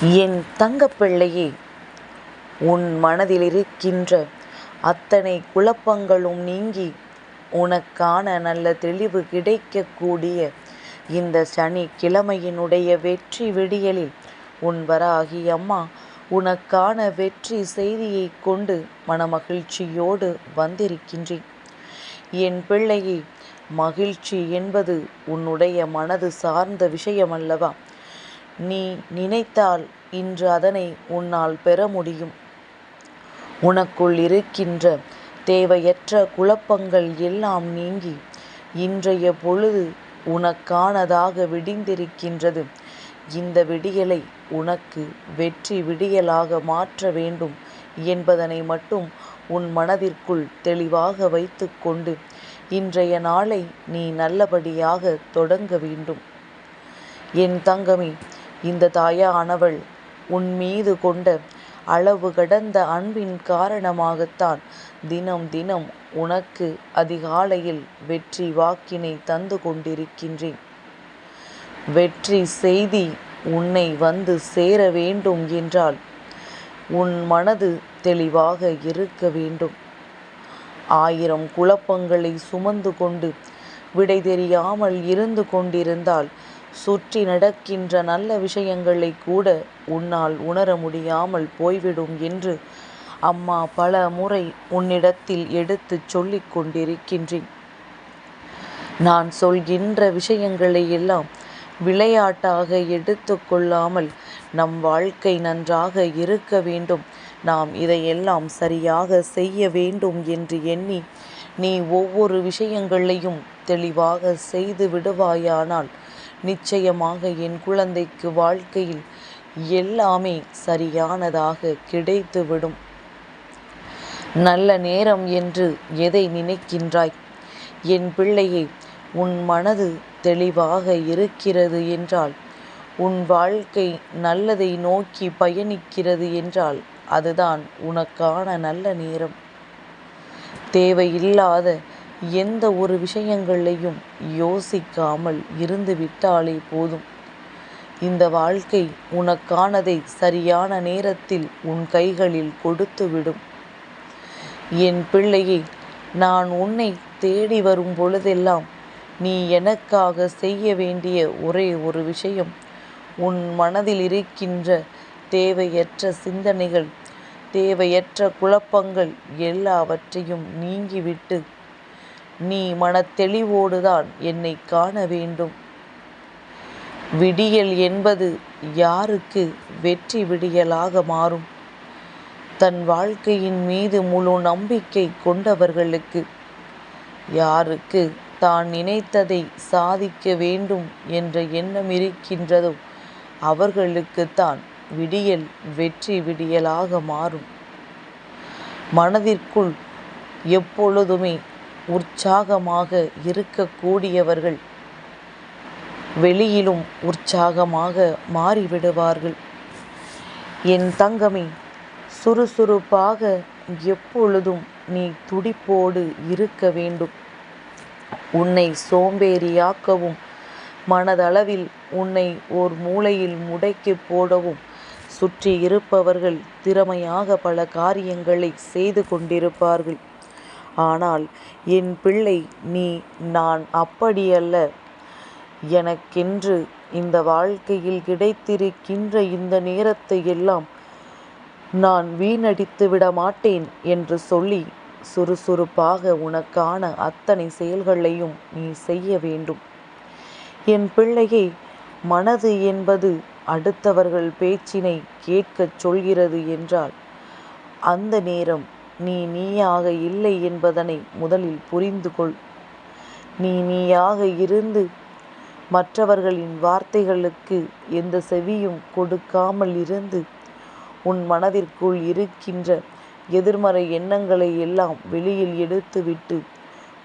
என் தங்கப்பிள்ளையே உன் மனதிலிருக்கின்ற அத்தனை குழப்பங்களும் நீங்கி உனக்கான நல்ல தெளிவு கிடைக்கக்கூடிய இந்த சனி கிழமையினுடைய வெற்றி விடியலில் உன் வராகி அம்மா உனக்கான வெற்றி செய்தியை கொண்டு மனமகிழ்ச்சியோடு வந்திருக்கின்றேன். என் பிள்ளையே மகிழ்ச்சி என்பது உன்னுடைய மனது சார்ந்த விஷயமல்லவா? நீ நினைத்தால் இன்று அதனை உன்னால் பெற முடியும். உனக்குள் இருக்கின்ற தேவையற்ற குழப்பங்கள் எல்லாம் நீங்கி இன்றைய பொழுது உனக்கானதாக விடிந்திருக்கின்றது. இந்த விடியலை உனக்கு வெற்றி விடியலாக மாற்ற வேண்டும் என்பதனை மட்டும் உன் மனதிற்குள் தெளிவாக வைத்துக்கொண்டு இன்றைய நாளை நீ நல்லபடியாக தொடங்க வேண்டும். என் தங்கமே இந்த தாயானவள் உன் மீது கொண்ட அளவு கடந்த அன்பின் காரணமாகத்தான் தினம் தினம் உனக்கு அதிகாலையில் வெற்றி வாக்கினை தந்து கொண்டிருக்கின்றேன். வெற்றி செய்தி உன்னை வந்து சேர வேண்டும் என்றால் உன் மனது தெளிவாக இருக்க வேண்டும். ஆயிரம் குழப்பங்களை சுமந்து கொண்டு விடை தெரியாமல் இருந்து கொண்டிருந்தால் சுற்றி நடக்கின்ற நல்ல விஷயங்களை கூட உன்னால் உணர முடியாமல் போய்விடும் என்று அம்மா பல முறை உன்னிடத்தில் எடுத்து சொல்லிக் கொண்டிருக்கின்றேன். நான் சொல்கின்ற விஷயங்களை எல்லாம் விளையாட்டாக எடுத்து கொள்ளாமல் நம் வாழ்க்கை நன்றாக இருக்க வேண்டும். நாம் இதையெல்லாம் சரியாக செய்ய வேண்டும் என்று எண்ணி நீ ஒவ்வொரு விஷயங்களையும் தெளிவாக செய்து விடுவாயானால் நிச்சயமாக என் குழந்தைக்கு வாழ்க்கையில் எல்லாமே சரியானதாக கிடைத்துவிடும். நல்ல நேரம் என்று எதை நினைக்கின்றாய்? என் பிள்ளையை உன் மனது தெளிவாக இருக்கிறது என்றால் உன் வாழ்க்கை நல்லதை நோக்கி பயணிக்கிறது என்றால் அதுதான் உனக்கான நல்ல நேரம். தேவையில்லாத எந்த ஒரு விஷயங்களையும் யோசிக்காமல் இருந்து விட்டாலே போதும். இந்த வாழ்க்கை உனக்கானதை சரியான நேரத்தில் உன் கைகளில் கொடுத்துவிடும் என் பிள்ளையை நான் உன்னை தேடி வரும் பொழுதெல்லாம் நீ எனக்காக செய்ய வேண்டிய ஒரே ஒரு விஷயம் உன் மனதில் இருக்கின்ற தேவையற்ற சிந்தனைகள் தேவையற்ற குழப்பங்கள் எல்லாவற்றையும் நீங்கிவிட்டு நீ மனத்தெளிவோடுதான் என்னை காண வேண்டும். விடியல் என்பது யாருக்கு வெற்றி விடியலாக மாறும்? தன் வாழ்க்கையின் மீது முழு நம்பிக்கை கொண்டவர்களுக்கு யாருக்கு தான் நினைத்ததை சாதிக்க வேண்டும் என்ற எண்ணம் இருக்கின்றதோ அவர்களுக்குத்தான் விடியல் வெற்றி விடியலாக மாறும். மனதிற்குள் எப்பொழுதுமே உற்சாகமாக இருக்கக்கூடியவர்கள் வெளியிலும் உற்சாகமாக மாறிவிடுவார்கள். என் தங்கமே சுறுசுறுப்பாக எப்பொழுதும் நீ துடிப்போடு இருக்க வேண்டும். உன்னை சோம்பேறியாக்கவும் மனதளவில் உன்னை ஓர் மூலையில் முடக்கி போடவும் சுற்றி இருப்பவர்கள் திறமையாக பல காரியங்களை செய்து கொண்டிருப்பார்கள். ஆனால் என் பிள்ளை நீ நான் அப்படியல்ல. எனக்கென்று இந்த வாழ்க்கையில் கிடைத்திருக்கின்ற இந்த நேரத்தை எல்லாம் நான் வீணடித்து விட மாட்டேன் என்று சொல்லி சுறுசுறுப்பாக உனக்கான அத்தனை செயல்களையும் நீ செய்ய வேண்டும். என் பிள்ளையை மனது என்பது அடுத்தவர்கள் பேச்சினை கேட்கச் சொல்கிறது என்றால் அந்த நேரம் நீ நீயாக இல்லை என்பதனை முதலில் புரிந்து கொள். நீ நீயாக இருந்து மற்றவர்களின் வார்த்தைகளுக்கு எந்த செவியும் கொடுக்காமல் இருந்து உன் மனதிற்குள் இருக்கின்ற எதிர்மறை எண்ணங்களை எல்லாம் வெளியில் எடுத்துவிட்டு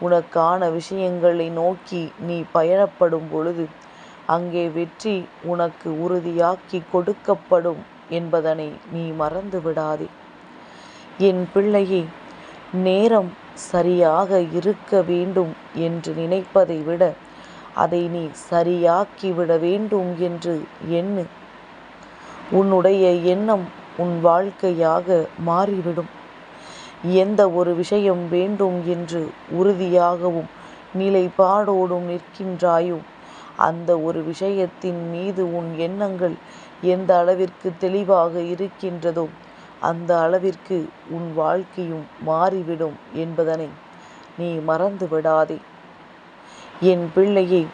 உனக்கான விஷயங்களை நோக்கி நீ பயணப்படும் பொழுது அங்கே வெற்றி உனக்கு உறுதியாக்கி கொடுக்கப்படும் என்பதனை நீ மறந்து விடாதே என் பிள்ளையே நேரம் சரியாக இருக்க வேண்டும் என்று நினைப்பதை விட அதை நீ சரியாக்கிவிட வேண்டும் என்று எண்ணு. உன்னுடைய எண்ணம் உன் வாழ்க்கையாக மாறிவிடும். எந்த ஒரு விஷயம் வேண்டும் என்று உறுதியாகவும் நிலைப்பாடோடும் நிற்கின்றாயோ அந்த ஒரு விஷயத்தின் மீது உன் எண்ணங்கள் எந்த அளவிற்கு தெளிவாக இருக்கின்றதோ அந்த அளவிற்கு உன் வாழ்க்கையும் மாறிவிடும் என்பதனை நீ மறந்து விடாதே. என் பிள்ளையை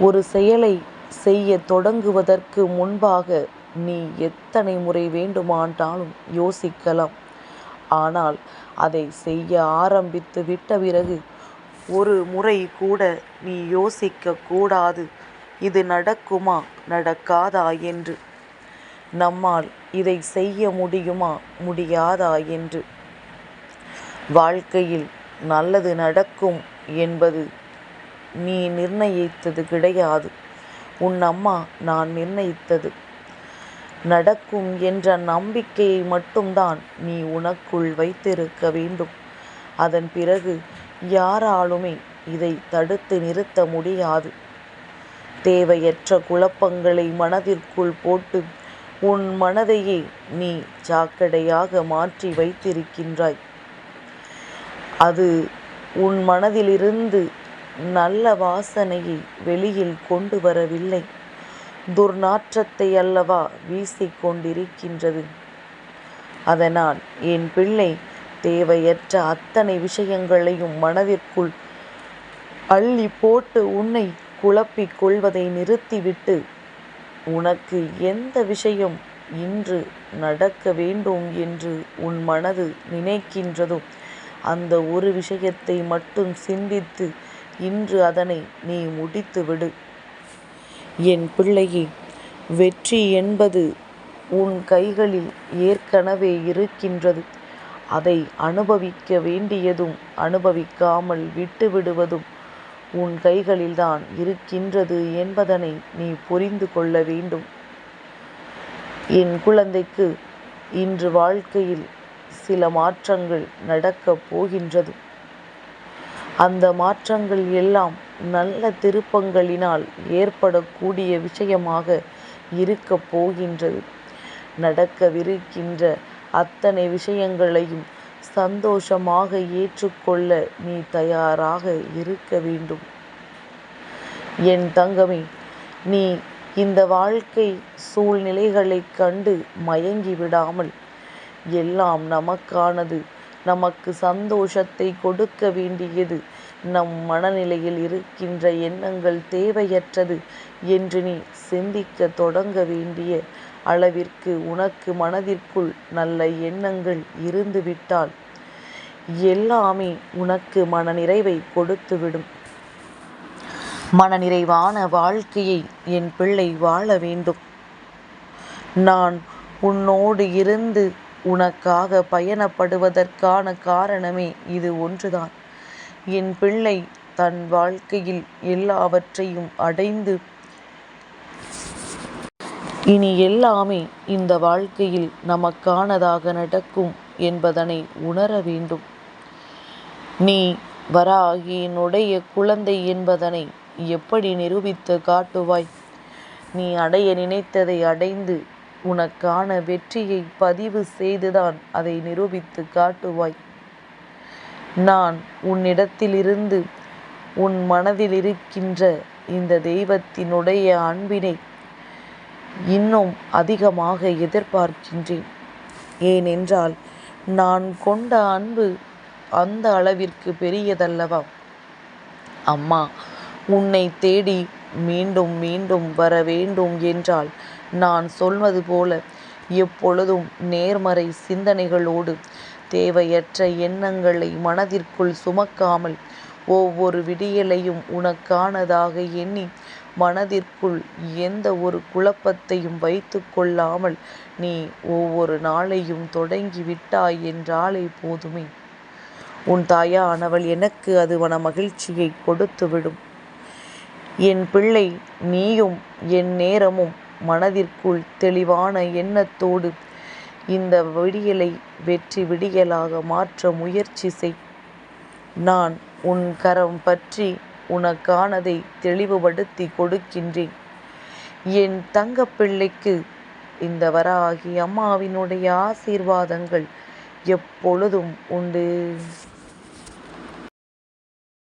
ஒரு செயலை செய்ய தொடங்குவதற்கு முன்பாக நீ எத்தனை முறை வேண்டுமானாலும் யோசிக்கலாம். ஆனால் அதை செய்ய ஆரம்பித்து விட்ட பிறகு ஒரு முறை கூட நீ யோசிக்க கூடாது. இது நடக்குமா நடக்காதா என்று நம்மால் இதை செய்ய முடியுமா? முடியாதா என்று. வாழ்க்கையில் நல்லது நடக்கும் என்பது நீ நிர்ணயித்தது கிடையாது. உன் அம்மா நான் நிர்ணயித்தது. நடக்கும் என்ற நம்பிக்கையை மட்டும்தான் நீ உனக்குள் வைத்திருக்க வேண்டும். அதன் பிறகு யாராலுமே இதை தடுத்து நிறுத்த முடியாது. தேவையற்ற குழப்பங்களை மனதிற்குள் போட்டு உன் மனதையே நீ சாக்கடையாக மாற்றி வைத்திருக்கின்றாய். அது உன் மனதிலிருந்து நல்ல வாசனையை வெளியில் கொண்டு வரவில்லை. துர்நாற்றத்தை அல்லவா வீசிக்கொண்டிருக்கின்றது. அதனால் என் பிள்ளை தேவையற்ற அத்தனை விஷயங்களையும் மனதிற்குள் அள்ளி போட்டு உன்னை குழப்பிக் கொள்வதை நிறுத்திவிட்டு உனக்கு எந்த விஷயம் இன்று நடக்க வேண்டும் என்று உன் மனது நினைக்கின்றதோ அந்த ஒரு விஷயத்தை மட்டும் சிந்தித்து இன்று அதனை நீ முடித்துவிடு என் பிள்ளையே வெற்றி என்பது உன் கைகளில் ஏற்கனவே இருக்கின்றது. அதை அனுபவிக்க வேண்டியதும் அனுபவிக்காமல் விட்டுவிடுவதும் உன் கைகளில்தான் இருக்கின்றது என்பதனை நீ புரிந்து கொள்ள வேண்டும். என் குழந்தைக்கு இன்று வாழ்க்கையில் சில மாற்றங்கள் நடக்கப் போகின்றது. அந்த மாற்றங்கள் எல்லாம் நல்ல திருப்பங்களினால் ஏற்படக்கூடிய விஷயமாக இருக்கப் போகின்றது. நடக்கவிருக்கின்ற அத்தனை விஷயங்களையும் சந்தோஷமாக ஏற்றுக்கொள்ள நீ தயாராக இருக்க வேண்டும். என் தங்கமே நீ இந்த வாழ்க்கை சூழ்நிலைகளை கண்டு மயங்கி விடாமல் எல்லாம் நமக்கானது. நமக்கு சந்தோஷத்தை கொடுக்க வேண்டியது நம் மனநிலையில் இருக்கின்ற எண்ணங்கள் தேவையற்றது என்று நீ சிந்திக்க தொடங்க வேண்டிய அளவிற்கு உனக்கு மனதிற்குள் நல்ல எண்ணங்கள் இருந்துவிட்டால் எல்லாமே உனக்கு மனநிறைவை கொடுத்துவிடும். மனநிறைவான வாழ்க்கையை என் பிள்ளை வாழ வேண்டும். நான் உன்னோடு இருந்து உனக்காக பயணப்படுவதற்கான காரணமே இது ஒன்றுதான். என் பிள்ளை தன் வாழ்க்கையில் எல்லாவற்றையும் அடைந்து இனி எல்லாமே இந்த வாழ்க்கையில் நமக்கானதாக நடக்கும் என்பதனை உணர வேண்டும். நீ வராகியினுடைய குழந்தை என்பதனை எப்படி நிரூபித்து காட்டுவாய்? நீ அடைய நினைத்ததை அடைந்து உனக்கான வெற்றியை பதிவு செய்துதான் அதை நிரூபித்து காட்டுவாய். நான் உன்னிடத்திலிருந்து உன் மனதில் இருக்கின்ற இந்த தெய்வத்தினுடைய அன்பினை இன்னும் அதிகமாக எதிர்பார்க்கின்றேன். ஏனென்றால் நான் கொண்ட அன்பு அந்த அளவிற்கு பெரியதல்லவா? அம்மா உன்னை தேடி மீண்டும் மீண்டும் வர வேண்டும் என்றால் நான் சொல்வது போல எப்பொழுதும் நேர்மறை சிந்தனைகளோடு தேவையற்ற எண்ணங்களை மனதிற்குள் சுமக்காமல் ஒவ்வொரு விடியலையும் உனக்கானதாக எண்ணி மனதிற்குள் எந்த ஒரு குழப்பத்தையும் வைத்து கொள்ளாமல் நீ ஒவ்வொரு நாளையும் தொடங்கி விட்டாய் என்றாலே போதுமே. உன் தாயானவள் எனக்கு அது மன மகிழ்ச்சியை கொடுத்துவிடும். என் பிள்ளை நீயும் என் நேரமும் மனதிற்குள் தெளிவான எண்ணத்தோடு இந்த விடியலை வெற்றி விடியலாக மாற்ற முயற்சி செய். நான் உன் கரம் பற்றி உனக்கானதை தெளிவுபடுத்தி கொடுக்கின்றேன். என் தங்கப்பிள்ளைக்கு இந்த வராகி அம்மாவினுடைய ஆசீர்வாதங்கள் எப்பொழுதும் உண்டு.